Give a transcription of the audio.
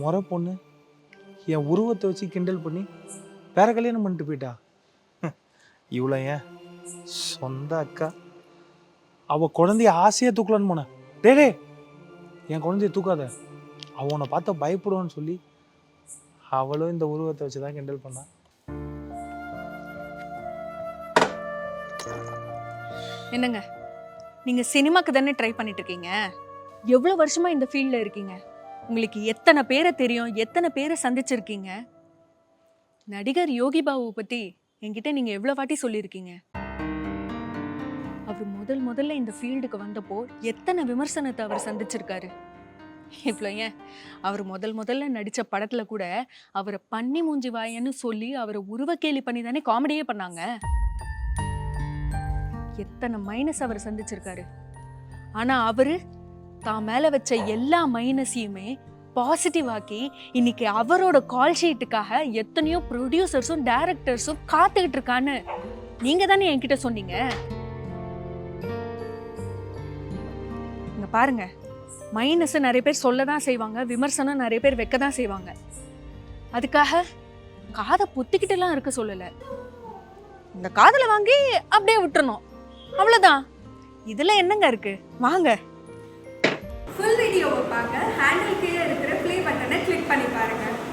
முறை பொண்ணு. என் உருவத்தை வச்சு கிண்டல் பண்ணி வேற கல்யாணம் பண்ணிட்டு போயிட்டா. இவ்வளோ ஏன்? சொந்த அக்கா. அவ குழந்தைய ஆசையா தூக்கலான்னு போனேன் டே டே என் குழந்தைய தூக்காத. அவ உன்னை பார்த்தா பயப்படுவான்னு சொல்லி அவளும் இந்த உருவத்தை வச்சு தான் கிண்டல் பண்ணா. என்னங்க நீங்க சினிமாக்கு தானே ட்ரை பண்ணிட்டு இருக்கீங்க? எவ்வளவு வருஷமா இந்த ஃபீல்ட்ல இருக்கீங்க? உங்களுக்கு எத்தனை பேரை தெரியும்? எத்தனை பேரை சந்திச்சிருக்கீங்க? நடிகர் யோகி பாபுவை பற்றி என்கிட்ட நீங்கள் எவ்வளோ வாட்டி சொல்லியிருக்கீங்க? அவர் முதல் முதல்ல இந்த ஃபீல்டுக்கு வந்தப்போ எத்தனை விமர்சனத்தை அவர் சந்திச்சிருக்காரு? இவ்வளோ ஏன்? அவர் முதல் முதல்ல நடித்த படத்தில் கூட அவரை பன்னி மூஞ்சி வாயன்னு சொல்லி அவரை உருவக்கேலி பண்ணி தானே காமெடியே பண்ணாங்க. எத்தனை மைனஸ் அவர் சந்திச்சிருக்காரு? ஆனால் அவர் தான் மேலே வச்ச எல்லா மைனஸையுமே பாசிட்டிவ் ஆக்கி இன்னைக்கு அவரோட கால் ஷீட்டுக்காக எத்தனையோ ப்ரொடியூசர்ஸும் டைரக்டர்ஸும் காத்துக்கிட்டு இருக்கான்னு நீங்க தானே என்கிட்ட சொன்னீங்க? இங்க பாருங்க. மைனஸ் நிறைய பேர் சொல்ல தான் செய்வாங்க விமர்சனம் நிறைய பேர் வைக்க தான் செய்வாங்க. அதுக்காக காதை பொத்திக்கிட்டுலாம் இருக்க சொல்லல. இந்த காதலை வாங்கி அப்படியே விட்டுறணும். அவ்வளோதான் இதில் என்னங்க இருக்கு? வாங்க. வீடியோவை பார்க்க ஹேண்டில் கீழே இருக்கிற